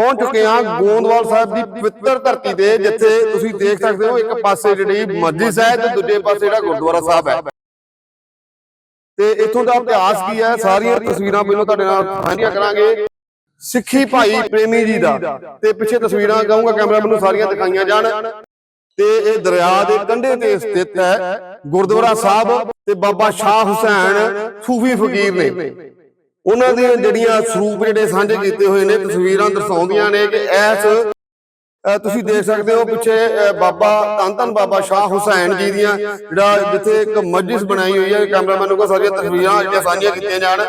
ਪਹੁੰਚ ਚੁੱਕੇ ਹਾਂ ਗੋਂਦਵਾਲ ਸਾਹਿਬ ਦੀ ਪਵਿੱਤਰ ਧਰਤੀ ਤੇ ਜਿੱਥੇ ਤੁਸੀਂ ਦੇਖ ਸਕਦੇ ਹੋ ਇੱਕ ਪਾਸੇ ਜਿਹੜੀ ਮਸਜਿਦ ਹੈ ਤੇ ਦੂਜੇ ਪਾਸੇ ਜਿਹੜਾ ਗੁਰਦੁਆਰਾ ਸਾਹਿਬ ਹੈ। ਤੇ ਇੱਥੋਂ ਦਾ ਇਤਿਹਾਸ ਕੀ ਹੈ? ਸਾਰੀਆਂ ਤਸਵੀਰਾਂ ਪਹਿਲਾਂ ਤੁਹਾਡੇ ਨਾਲ ਸਾਂਝੀਆਂ ਕਰਾਂਗੇ। ਸਿੱਖੀ ਭਾਈ ਪ੍ਰੇਮੀ ਜੀ ਦਾ ਤੇ ਪਿੱਛੇ ਤਸਵੀਰਾਂ ਕਹੂੰਗਾ ਕੈਮਰਾ ਮੈਨੂੰ ਸਾਰੀਆਂ ਦਿਖਾਈਆਂ ਜਾਣ। ਤੇ ਇਹ ਦਰਿਆ ਦੇ ਕੰਢੇ ਤੇ ਸਥਿਤ ਹੈ ਗੁਰਦੁਆਰਾ ਸਾਹਿਬ ਤੇ ਬਾਬਾ ਸ਼ਾਹ ਹੁਸੈਨ ਸੂਫੀ ਫਕੀਰ ਨੇ। ਉਹਨਾਂ ਦੀਆਂ ਜਿਹੜੀਆਂ ਸਰੂਪ ਜਿਹੜੇ ਸਾਂਝੇ ਕੀਤੇ ਹੋਏ ਨੇ ਤਸਵੀਰਾਂ ਦਰਸਾਉਂਦੀਆਂ ਨੇ ਕਿ ਐਸ ਅ, ਤੁਸੀਂ ਦੇਖ ਸਕਦੇ ਹੋ ਪਿੱਛੇ ਬਾਬਾ ਧੰਨ ਬਾਬਾ ਸ਼ਾਹ ਹੁਸੈਨ ਜੀ ਦੀਆਂ ਜਿਹੜਾ ਜਿੱਥੇ ਇੱਕ ਮਸਜਿਦ ਬਣਾਈ ਹੋਈ ਹੈ ਕੈਮਰਾਮੈਨ ਨੂੰ ਕੋ ਸਾਰੀਆਂ ਤਸਵੀਰਾਂ ਜਿਹੜੀਆਂ ਸਾਂਝੀਆਂ ਕੀਤੀਆਂ ਜਾਣ।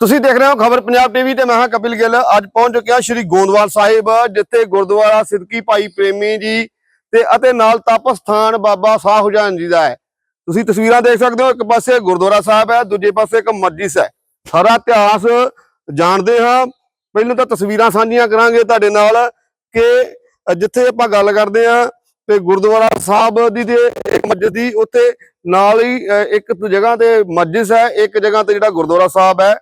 ਤੁਸੀਂ ਦੇਖ ਰਹੇ ਹੋ ਖਬਰ ਪੰਜਾਬ ਟੀਵੀ ਤੇ ਮੈਂ ਹਾਂ ਕਪਿਲ ਗਿੱਲ। ਅੱਜ ਪਹੁੰਚ ਚੁੱਕਿਆ ਸ਼੍ਰੀ ਗੋਂਦਵਾਲ ਸਾਹਿਬ ਜਿੱਥੇ ਗੁਰਦੁਆਰਾ ਸਿੱਧਕੀ ਭਾਈ ਪ੍ਰੇਮੀ ਜੀ ਤੇ ਅਤੇ ਨਾਲ ਤਪ ਸਥਾਨ ਬਾਬਾ ਸ਼ਾਹ ਹੁਸੈਨ ਜੀ ਦਾ ਹੈ। ਤੁਸੀਂ ਤਸਵੀਰਾਂ ਦੇਖ ਸਕਦੇ ਹੋ ਇੱਕ ਪਾਸੇ ਗੁਰਦੁਆਰਾ ਸਾਹਿਬ ਹੈ ਦੂਜੇ ਪਾਸੇ ਇੱਕ ਮਸਜਿਦ ਹੈ। ਸਾਰਾ ਇਤਿਹਾਸ ਜਾਣਦੇ ਹਾਂ। ਪਹਿਲਾਂ ਤਾਂ ਤਸਵੀਰਾਂ ਸਾਂਝੀਆਂ ਕਰਾਂਗੇ ਤੁਹਾਡੇ ਨਾਲ ਕਿ ਜਿੱਥੇ ਆਪਾਂ ਗੱਲ ਕਰਦੇ ਹਾਂ ਤੇ ਗੁਰਦੁਆਰਾ ਸਾਹਿਬ ਦੀ ਤੇ ਇੱਕ ਮਸਜਿਦ ਦੀ, ਉੱਥੇ ਨਾਲ ਹੀ ਇੱਕ ਜਗ੍ਹਾ ਤੇ ਮਸਜਿਦ ਹੈ, ਇੱਕ ਜਗ੍ਹਾ ਤੇ ਜਿਹੜਾ ਗੁਰਦੁਆਰਾ ਸਾਹਿਬ ਹੈ।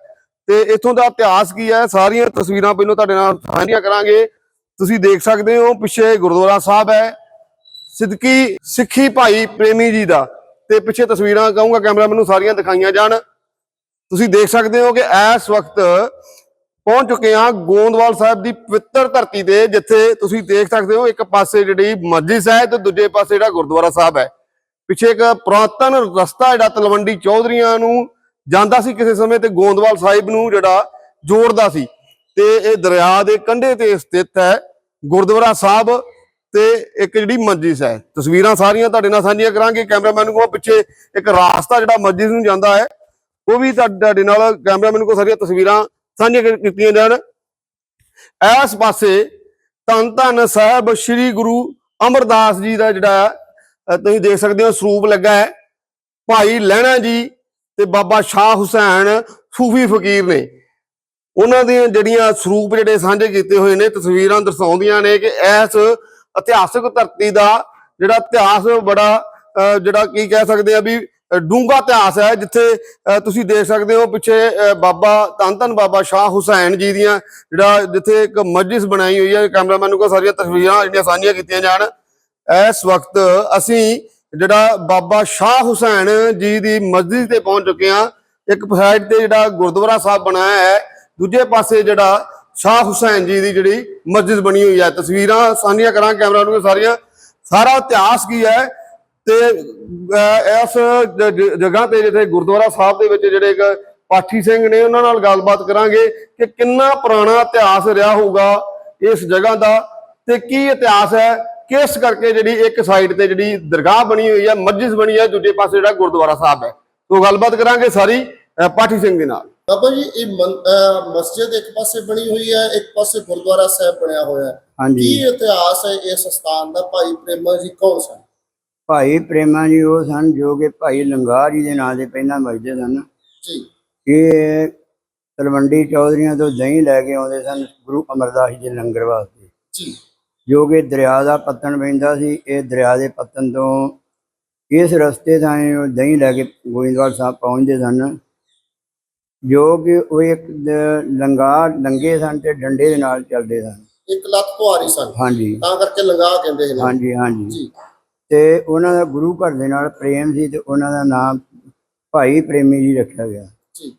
ਤੇ ਇੱਥੋਂ ਦਾ ਇਤਿਹਾਸ ਕੀ ਹੈ, ਸਾਰੀਆਂ ਤਸਵੀਰਾਂ ਪਹਿਲਾਂ ਤੁਹਾਡੇ ਨਾਲ ਸਾਂਝੀਆਂ ਕਰਾਂਗੇ। ਤੁਸੀਂ ਦੇਖ ਸਕਦੇ ਹੋ, ਪਿੱਛੇ ਗੁਰਦੁਆਰਾ ਸਾਹਿਬ ਹੈ, ਸਿੱਧਕੀ ਸਿੱਖੀ ਭਾਈ ਪ੍ਰੇਮੀ ਜੀ ਦਾ। ਤੇ ਪਿੱਛੇ ਤਸਵੀਰਾਂ ਕਹੂੰਗਾ ਕੈਮਰਾ ਮੈਨੂੰ ਸਾਰੀਆਂ ਦਿਖਾਈਆਂ ਜਾਣ। ਤੁਸੀਂ ਦੇਖ ਸਕਦੇ ਹੋ ਕਿ ਇਸ ਵਕਤ ਪਹੁੰਚ ਚੁੱਕੇ ਹਾਂ ਗੋਂਦਵਾਲ ਸਾਹਿਬ ਦੀ ਪਵਿੱਤਰ ਧਰਤੀ ਤੇ, ਜਿੱਥੇ ਤੁਸੀਂ ਦੇਖ ਸਕਦੇ ਹੋ ਇੱਕ ਪਾਸੇ ਜਿਹੜੀ ਮਸਜਿਦ ਹੈ ਤੇ ਦੂਜੇ ਪਾਸੇ ਜਿਹੜਾ ਗੁਰਦੁਆਰਾ ਸਾਹਿਬ ਹੈ। ਪਿੱਛੇ ਇੱਕ ਪੁਰਾਤਨ ਰਸਤਾ ਜਿਹੜਾ ਤਲਵੰਡੀ ਚੌਧਰੀਆਂ ਨੂੰ ਜਾਂਦਾ ਸੀ ਕਿਸੇ ਸਮੇਂ ਤੇ ਗੋਂਦਵਾਲ ਸਾਹਿਬ ਨੂੰ ਜਿਹੜਾ ਜੋੜਦਾ ਸੀ। ਤੇ ਇਹ ਦਰਿਆ ਦੇ ਕੰਢੇ ਤੇ ਸਥਿਤ ਹੈ ਗੁਰਦੁਆਰਾ ਸਾਹਿਬ ਤੇ ਇੱਕ ਜਿਹੜੀ ਮਸਜਿਦ ਹੈ। ਤਸਵੀਰਾਂ ਸਾਰੀਆਂ ਤੁਹਾਡੇ ਨਾਲ ਸਾਂਝੀਆਂ ਕਰਾਂਗੇ। ਕੈਮਰਾਮੈਨ ਨੂੰ ਪਿੱਛੇ ਇੱਕ ਰਾਸਤਾ ਜਿਹੜਾ ਮਸਜਿਦ ਨੂੰ ਜਾਂਦਾ ਹੈ। ਉਹ ਵੀ ਤੁਹਾ- ਤੁਹਾਡੇ ਨਾਲ ਕੈਮਰਾਮੈਨ ਕੋ ਸਾਰੀਆਂ ਤਸਵੀਰਾਂ ਸਾਂਝੀਆਂ ਕੀਤੀਆਂ ਜਾਣ। ਇਸ ਪਾਸੇ ਧੰਨ ਧੰਨ ਸਾਹਿਬ ਸ੍ਰੀ ਗੁਰੂ ਅਮਰਦਾਸ ਜੀ ਦਾ ਜਿਹੜਾ ਤੁਸੀਂ ਦੇਖ ਸਕਦੇ ਹੋ ਸਰੂਪ ਲੱਗਾ ਹੈ। ਭਾਈ ਲਹਿਣਾ ਜੀ ਤੇ ਬਾਬਾ ਸ਼ਾਹ ਹੁਸੈਨ ਸੂਫੀ ਫਕੀਰ ਨੇ। ਉਹਨਾਂ ਦੀਆਂ ਜਿਹੜੀਆਂ ਸਰੂਪ ਜਿਹੜੇ ਸਾਂਝੇ ਕੀਤੇ ਹੋਏ ਨੇ, ਤਸਵੀਰਾਂ ਦਰਸਾਉਂਦੀਆਂ ਨੇ ਕਿ ਇਸ ਇਤਿਹਾਸਕ ਧਰਤੀ ਦਾ ਜਿਹੜਾ ਇਤਿਹਾਸ ਬੜਾ ਜਿਹੜਾ ਕੀ ਕਹਿ ਸਕਦੇ ਆ ਵੀ ਡੂੰਗਾ ਇਤਿਹਾਸ ਹੈ ਜਿੱਥੇ ਅ, ਤੁਸੀਂ ਦੇਖ ਸਕਦੇ ਹੋ ਪਿੱਛੇ ਅ, ਬਾਬਾ ਧੰਨ ਧੰਨ ਬਾਬਾ ਸ਼ਾਹ ਹੁਸੈਨ ਜੀ ਦੀਆਂ ਜਿਹੜਾ ਜਿੱਥੇ ਇੱਕ ਮਸਜਿਦ ਬਣਾਈ ਹੋਈ ਹੈ ਕੈਮਰਾਮੈਨ ਨੂੰ ਕੋ ਸਾਰੀਆਂ ਤਸਵੀਰਾਂ ਜਿਹੜੀਆਂ ਸਾਂਝੀਆਂ ਕੀਤੀਆਂ ਜਾਣ। ਇਸ ਵਕਤ ਅਸੀਂ ਜਿਹੜਾ ਬਾਬਾ ਸ਼ਾਹ ਹੁਸੈਨ ਜੀ ਦੀ ਮਸਜਿਦ ਤੇ ਪਹੁੰਚ ਚੁੱਕੇ ਹਾਂ। ਇੱਕ ਸਾਈਡ ਤੇ ਜਿਹੜਾ ਗੁਰਦੁਆਰਾ ਸਾਹਿਬ ਬਣਾਇਆ ਹੈ ਦੂਜੇ ਪਾਸੇ ਜਿਹੜਾ ਸ਼ਾਹ ਹੁਸੈਨ ਜੀ ਦੀ ਜਿਹੜੀ ਮਸਜਿਦ ਬਣੀ ਹੋਈ ਹੈ। ਤਸਵੀਰਾਂ ਸਾਂਝੀਆਂ ਕਰਾਂ ਕੈਮਰਾ ਨੂੰ ਸਾਰੀਆਂ। ਸਾਰਾ ਇਤਿਹਾਸ ਕੀ ਹੈ ਤੇ ਇਸ ਜਗ੍ਹਾ ਤੇ ਜਿੱਥੇ ਗੁਰਦੁਆਰਾ ਸਾਹਿਬ ਦੇ ਵਿੱਚ ਜਿਹੜੇ ਇੱਕ ਪਾਠੀ ਸਿੰਘ ਨੇ ਉਹਨਾਂ ਨਾਲ ਗੱਲਬਾਤ ਕਰਾਂਗੇ ਕਿ ਕਿੰਨਾ ਪੁਰਾਣਾ ਇਤਿਹਾਸ ਰਿਹਾ ਹੋਊਗਾ ਇਸ ਜਗ੍ਹਾ ਦਾ ਤੇ ਕੀ ਇਤਿਹਾਸ ਹੈ ਕਿਸ ਕਰਕੇ ਜਿਹੜੀ ਇੱਕ ਸਾਈਡ ਤੇ ਜਿਹੜੀ ਦਰਗਾਹ ਬਣੀ ਹੋਈ ਹੈ ਮਸਜਿਦ ਬਣੀ ਹੈ ਦੂਜੇ ਪਾਸੇ ਜਿਹੜਾ ਗੁਰਦੁਆਰਾ ਸਾਹਿਬ ਹੈ। ਤੋਂ ਗੱਲਬਾਤ ਕਰਾਂਗੇ ਸਾਰੀ ਪਾਠੀ ਸਿੰਘ ਦੇ ਨਾਲ। ਬਾਬਾ ਜੀ ਇਹ ਮਸਜਿਦ ਇੱਕ ਪਾਸੇ ਬਣੀ ਹੋਈ ਹੈ ਇੱਕ ਪਾਸੇ ਗੁਰਦੁਆਰਾ ਸਾਹਿਬ ਬਣਿਆ ਹੋਇਆ ਹੈ। ਕੀ ਇਤਿਹਾਸ ਹੈ ਇਸ ਸਥਾਨ ਦਾ? ਭਾਈ ਪ੍ਰੇਮਾ ਜੀ ਕੌਣ ਸਨ? ਭਾਈ ਪ੍ਰੇਮਾ ਜੀ ਉਹ ਸਨ ਜੋ ਕਿ ਭਾਈ ਲੰਗਾਹ ਜੀ ਦੇ ਨਾਂ ਦੇ ਪਹਿਲਾਂ ਵੱਜਦੇ ਸਨ। ਇਹ ਤਲਵੰਡੀ ਚੌਧਰੀਆਂ ਤੋਂ ਦਹੀਂ ਲੈ ਕੇ ਆਉਂਦੇ ਸਨ ਗੁਰੂ ਅਮਰਦਾਸ ਜੀ ਦੇ ਲੰਗਰ ਵਾਸਤੇ। ਜੀ। ਕਿ ਦਰਿਆ ਦਾ ਪੱਤਣ ਪੈਂਦਾ ਸੀ ਇਹ ਦਰਿਆ ਦੇ ਪੱਤਣ ਤੋਂ ਇਸ ਰਸਤੇ ਥਾਂ ਉਹ ਦਹੀਂ ਲੈ ਕੇ ਗੋਇੰਦਵਾਲ ਸਾਹਿਬ ਪਹੁੰਚਦੇ ਸਨ। ਜੋ ਕਿ ਉਹ ਇੱਕ ਲੰਗਾਹ ਲੰਗੇ ਸਨ ਤੇ ਡੰਡੇ ਦੇ ਨਾਲ ਚੱਲਦੇ ਸਨ। ਇੱਕ ਲੱਤ ਪੁਆਰੀ ਸਨ। ਹਾਂਜੀ। ਤਾਂ ਕਰਕੇ ਲੰਗਾ ਕਹਿੰਦੇ ਨੇ। ਹਾਂਜੀ ਹਾਂਜੀ। ਜੀ। ਤੇ ਉਹਨਾਂ ਦਾ ਗੁਰੂ ਘਰ ਦੇ ਨਾਲ ਪ੍ਰੇਮ ਸੀ ਤੇ ਉਹਨਾਂ ਦਾ ਨਾਮ ਭਾਈ ਪ੍ਰੇਮੀ ਜੀ ਰੱਖਿਆ ਗਿਆ। ਜੀ।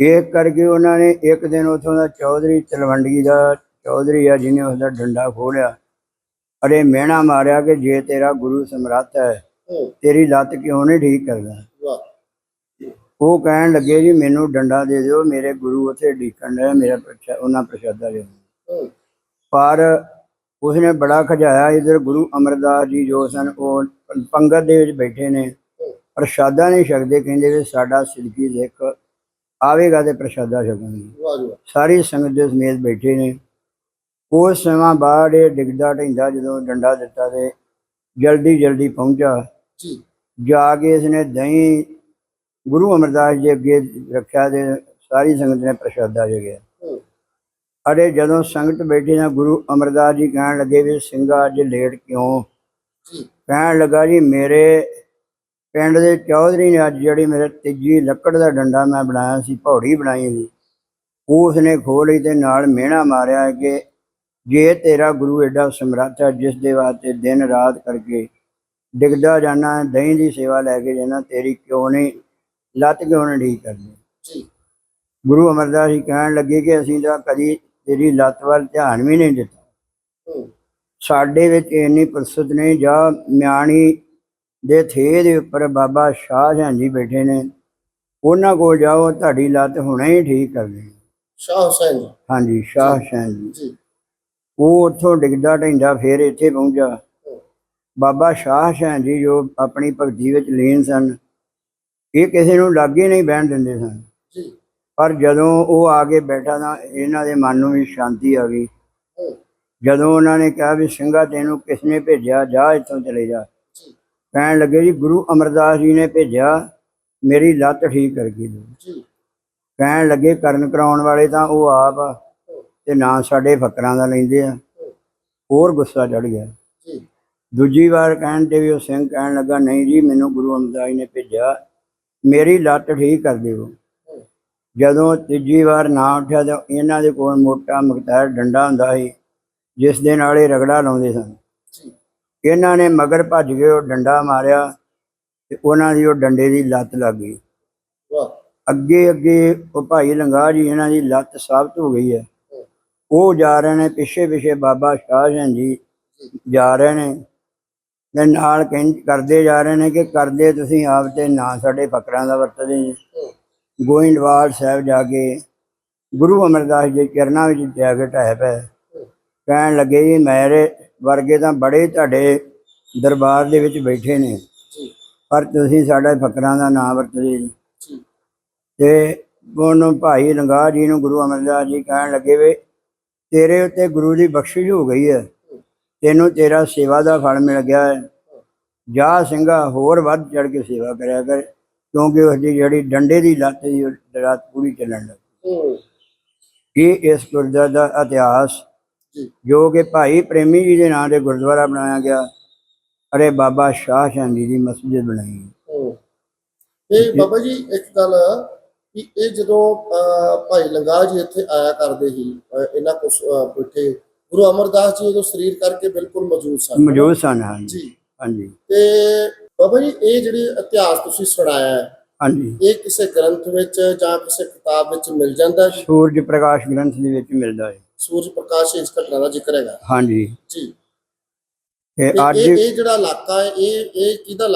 ਇਹ ਕਰਕੇ ਉਹਨਾਂ ਨੇ ਇੱਕ ਦਿਨ ਉਥੋਂ ਦਾ ਚੌਧਰੀ ਤਲਵੰਡੀ ਦਾ ਚੌਧਰੀ ਆ ਜਿਹਨੇ ਉਸ ਦਾ ਡੰਡਾ ਖੋਲਿਆ। ਅਰੇ ਮਿਹਣਾ ਮਾਰਿਆ ਕਿ ਜੇ ਤੇਰਾ ਗੁਰੂ ਸਮਰੱਥ ਹੈ ਤੇਰੀ ਲੱਤ ਕਿਉਂ ਨਹੀਂ ਠੀਕ ਕਰਦਾ? ਉਹ ਕਹਿਣ ਲੱਗੇ ਜੀ ਮੈਨੂੰ ਡੰਡਾ ਦੇ ਦਿਓ ਮੇਰੇ ਗੁਰੂ ਉੱਥੇ ਢੀਕਣ ਡਿਆ ਮੇਰਾ ਉਹਨਾਂ ਪ੍ਰਸ਼ਾਦਾ। ਹੂੰ। ਪਰ ਉਸਨੇ ਬੜਾ ਖਜਾਇਆ। ਇਧਰ ਗੁਰੂ ਅਮਰਦਾਸ ਜੀ ਜੋ ਸਨ ਉਹ ਪੰਗਤ ਦੇ ਵਿੱਚ ਬੈਠੇ ਨੇ। ਪ੍ਰਸ਼ਾਦਾ ਨਹੀਂ ਛਕਦੇ ਕਹਿੰਦੇ ਵੀ ਸਾਡਾ ਸਿੱਧਕੀ ਸਿੱਖ ਆਵੇਗਾ ਤੇ ਪ੍ਰਸ਼ਾਦਾ ਛਕਾਂਗੇ। ਸਾਰੀ ਸੰਗਤ ਦੇ ਸਮੇਤ ਬੈਠੇ ਨੇ। ਉਸ ਸਮਾਂ ਬਾਅਦ ਇਹ ਡਿੱਗਦਾ ਢਿੰਦਾ ਜਦੋਂ ਡੰਡਾ ਦਿੱਤਾ ਤੇ ਜਲਦੀ ਜਲਦੀ ਪਹੁੰਚਾ। ਜੀ ਕੇ ਇਸਨੇ ਦਹੀਂ ਗੁਰੂ ਅਮਰਦਾਸ ਜੀ ਅੱਗੇ ਰੱਖਿਆ ਤੇ ਸਾਰੀ ਸੰਗਤ ਨੇ ਪ੍ਰਸ਼ਾਦਾ ਛਕਿਆ। ਅਰੇ ਜਦੋਂ ਸੰਗਤ ਬੈਠੀ ਨਾ ਗੁਰੂ ਅਮਰਦਾਸ ਜੀ ਕਹਿਣ ਲੱਗੇ ਵੀ ਸਿੰਘਾ ਅੱਜ ਲੇਟ ਕਿਉਂ? ਕਹਿਣ ਲੱਗਾ ਜੀ ਮੇਰੇ ਪਿੰਡ ਦੇ ਚੌਧਰੀ ਨੇ ਅੱਜ ਜਿਹੜੀ ਮੇਰੇ ਤੀਜੀ ਲੱਕੜ ਦਾ ਡੰਡਾ ਮੈਂ ਬਣਾਇਆ ਸੀ ਪੌੜੀ ਬਣਾਈ ਸੀ। ਉਸ ਨੇ ਲਈ ਤੇ ਨਾਲ ਮਿਹਣਾ ਮਾਰਿਆ ਕਿ ਜੇ ਤੇਰਾ ਗੁਰੂ ਐਡਾ ਸਮਰੱਥ ਹੈ ਜਿਸ ਦੇ ਵਾਸਤੇ ਦਿਨ ਰਾਤ ਕਰਕੇ ਡਿੱਗਦਾ ਜਾਣਾ ਹੈ, ਦਹੀਂ ਦੀ ਸੇਵਾ ਲੈ ਕੇ ਜਾਣਾ ਤੇਰੀ ਕਿਉਂ ਨਹੀਂ? ਲੱਤ ਕਿਉਂ ਨਹੀਂ ਠੀਕ ਕਰਦੀ ਗੁਰੂ ਅਮਰਦਾਸ ਜੀ ਕਹਿਣ ਲੱਗੇ ਕਿ ਅਸੀਂ ਤਾਂ ਕਦੀ ਤੇਰੀ ਲੱਤ ਵੱਲ ਧਿਆਨ ਵੀ ਨਹੀਂ ਦਿੱਤਾ। ਸਾਡੇ ਵਿੱਚ ਇੰਨੀ ਪ੍ਰਸਤ ਨਹੀਂ ਜਾਂ ਮਿਆਣੀ ਦੇ ਥੇ ਦੇ ਉੱਪਰ ਬਾਬਾ ਸ਼ਾਹ ਜਹਾਂ ਜੀ ਬੈਠੇ ਨੇ ਉਹਨਾਂ ਕੋਲ ਜਾਓ ਤੁਹਾਡੀ ਲੱਤ ਹੁਣੇ ਹੀ ਠੀਕ ਕਰ ਦੇਣੀ। ਸ਼ਾਹ ਹੁਸੈਨ ਜੀ। ਹਾਂਜੀ ਸ਼ਾਹ ਜਹਾਂ ਜੀ। ਉਹ ਉੱਥੋਂ ਡਿੱਗਦਾ ਢੈਂਦਾ ਫੇਰ ਇੱਥੇ ਪਹੁੰਚਾ। ਬਾਬਾ ਸ਼ਾਹ ਜਹਾਂ ਜੀ ਜੋ ਆਪਣੀ ਭਗਤੀ ਵਿੱਚ ਲੀਨ ਸਨ ਇਹ ਕਿਸੇ ਨੂੰ ਲਾਗੇ ਨਹੀਂ ਬਹਿਣ ਦਿੰਦੇ ਸਨ। ਜੀ। ਪਰ ਜਦੋਂ ਉਹ ਆ ਕੇ ਬੈਠਾ ਤਾਂ ਇਹਨਾਂ ਦੇ ਮਨ ਨੂੰ ਵੀ ਸ਼ਾਂਤੀ ਆ ਗਈ। ਜਦੋਂ ਉਹਨਾਂ ਨੇ ਕਿਹਾ ਵੀ ਸਿੰਘਾ ਤੈਨੂੰ ਕਿਸ ਨੇ ਭੇਜਿਆ, ਜਾ ਇੱਥੋਂ ਚਲੇ ਜਾ। ਕਹਿਣ ਲੱਗੇ ਜੀ, ਗੁਰੂ ਅਮਰਦਾਸ ਜੀ ਨੇ ਭੇਜਿਆ, ਮੇਰੀ ਲੱਤ ਠੀਕ ਕਰ ਗਈ। ਜੀ ਕਹਿਣ ਲੱਗੇ, ਕਰਨ ਕਰਾਉਣ ਵਾਲੇ ਤਾਂ ਉਹ ਆਪ ਆ, ਤੇ ਨਾ ਸਾਡੇ ਫਕਰਾਂ ਦਾ ਲੈਂਦੇ ਆ। ਹੋਰ ਗੁੱਸਾ ਚੜ ਗਿਆ। ਦੂਜੀ ਵਾਰ ਕਹਿਣ ਤੇ ਵੀ ਉਹ ਸਿੰਘ ਕਹਿਣ ਲੱਗਾ, ਨਹੀਂ ਜੀ, ਮੈਨੂੰ ਗੁਰੂ ਅਮਰਦਾਸ ਜੀ ਨੇ ਭੇਜਿਆ, ਮੇਰੀ ਲੱਤ ਠੀਕ ਕਰ ਦਿਓ। ਜਦੋਂ ਤੀਜੀ ਵਾਰ ਨਾ ਉੱਠਿਆ ਤਾਂ ਇਹਨਾਂ ਦੇ ਕੋਲ ਮੋਟਾ ਮਕਤਾਰ ਡੰਡਾ ਹੁੰਦਾ ਸੀ ਜਿਸ ਦੇ ਨਾਲ ਇਹ ਰਗੜਾ ਲਾਉਂਦੇ ਸਨ। ਇਹਨਾਂ ਨੇ ਮਗਰ ਭੱਜ ਕੇ ਉਹ ਡੰਡਾ ਮਾਰਿਆ ਤੇ ਉਹਨਾਂ ਦੀ ਉਹ ਡੰਡੇ ਦੀ ਲੱਤ ਲੱਗ ਗਈ। ਅੱਗੇ ਅੱਗੇ ਉਹ ਭਾਈ ਲੰਗਾ ਜੀ ਇਹਨਾਂ ਦੀ ਲੱਤ ਸਾਬਤ ਹੋ ਗਈ ਹੈ। ਉਹ ਜਾ ਰਹੇ ਨੇ ਪਿੱਛੇ ਪਿੱਛੇ ਬਾਬਾ ਸ਼ਾਹ ਜਹਾਂ ਜੀ ਜਾ ਰਹੇ ਨੇ ਤੇ ਨਾਲ ਕਹਿੰ ਕਰਦੇ ਜਾ ਰਹੇ ਨੇ ਕਿ ਕਰਦੇ ਤੁਸੀਂ ਆਪ ਤੇ ਨਾ ਸਾਡੇ ਫਕਰਾਂ ਦਾ ਵਰਤਦੇ ਜੀ। ਹੂੰ ਗੋਇੰਦਵਾਲ ਸਾਹਿਬ ਜਾ ਕੇ ਗੁਰੂ ਅਮਰਦਾਸ ਜੀ ਦੇ ਚਰਨਾਂ ਵਿੱਚ ਜਾ ਕੇ ਢਹਿ ਪਏ। ਕਹਿਣ ਲੱਗੇ ਜੀ ਮੇਰੇ ਵਰਗੇ ਤਾਂ ਬੜੇ ਤੁਹਾਡੇ ਦਰਬਾਰ ਦੇ ਵਿੱਚ ਬੈਠੇ ਨੇ। ਪਰ ਤੁਸੀਂ ਸਾਡੇ ਫਕਰਾਂ ਦਾ ਨਾਮ ਵਰਤਦੇ ਜੀ। ਤੇ ਉਹਨੂੰ ਭਾਈ ਲੰਗਾ ਜੀ ਨੂੰ ਗੁਰੂ ਅਮਰਦਾਸ ਜੀ ਕਹਿਣ ਲੱਗੇ ਵੇ ਤੇਰੇ ਉੱਤੇ ਗੁਰੂ ਦੀ ਬਖਸ਼ਿਸ਼ ਹੋ ਗਈ ਹੈ। ਤੈਨੂੰ ਤੇਰਾ ਸੇਵਾ ਦਾ ਫਲ ਮਿਲ ਗਿਆ ਹੈ। ਜਾ ਸਿੰਘਾ ਹੋਰ ਵੱਧ ਚੜ ਕੇ ਸੇਵਾ ਕਰਿਆ ਕਰ। ਕਿਉਂਕਿ ਉਸ ਦੀ ਜਿਹੜੀ ਡੰਡੇ ਦੀ ਲੱਤ ਸੀ ਉਹ ਰਾਤ ਪੂਰੀ ਚੱਲਣ ਲੱਗੀ ਇਹ ਇਸ ਗੁਰਦੁਆਰਾ ਦਾ ਇਤਿਹਾਸ ਜੀ ਕਿ ਭਾਈ ਪ੍ਰੇਮੀ ਜੀ ਦੇ ਨਾਂ ਤੇ ਗੁਰਦੁਆਰਾ ਬਣਾਇਆ ਗਿਆ ਅਰੇ ਬਾਬਾ ਸ਼ਾਹ ਜੀ ਦੀ ਮਸਜਿਦ ਬਣਾਈ ਹੂੰ। ਤੇ ਬਾਬਾ ਜੀ ਇੱਕ ਗੱਲ ਕਿ ਇਹ ਜਦੋਂ ਭਾਈ ਲੰਗਾ ਜੀ ਇੱਥੇ ਆਇਆ ਕਰਦੇ ਸੀ ਇਹਨਾਂ ਕੋਲ ਅਹ, ਬੈਠੇ ਗੁਰੂ ਅਮਰਦਾਸ ਜੀ ਉਦੋਂ ਸਰੀਰ ਕਰਕੇ ਬਿਲਕੁਲ ਮੌਜੂਦ ਸਨ। ਮੌਜੂਦ ਸਨ ਹਾਂਜੀ। ਹਾਂਜੀ। ਤੇ ਬਾਬਾ ਜੀ ਇਹ ਜਿਹੜੀ ਇਤਿਹਾਸ ਤੁਸੀਂ ਸੁਣਾਇਆ ਹੈ ਹਾਂਜੀ। ਇਹ ਕਿਸੇ ਗ੍ਰੰਥ ਵਿੱਚ ਜਾਂ ਕਿਸੇ ਕਿਤਾਬ ਵਿੱਚ ਮਿਲ ਜਾਂਦਾ ਹੈ? ਜੀ ਸੂਰਜ ਪ੍ਰਕਾਸ਼ ਗ੍ਰੰਥ ਦੇ ਵਿੱਚ ਮਿਲਦਾ ਹੈ। ਸੂਰਜ ਪ੍ਰਕਾਸ਼ ਇਸ ਘਟਨਾ ਦਾ ਜ਼ਿਕਰ ਹੈਗਾ। ਹਾਂਜੀ। ਜੀ। ਤੇ ਤੇ ਅੱਜ ਇਹ ਇਹ ਜਿਹੜਾ ਇਲਾਕਾ ਹੈ ਇਹ ਇਹ ਕਿਹਦਾ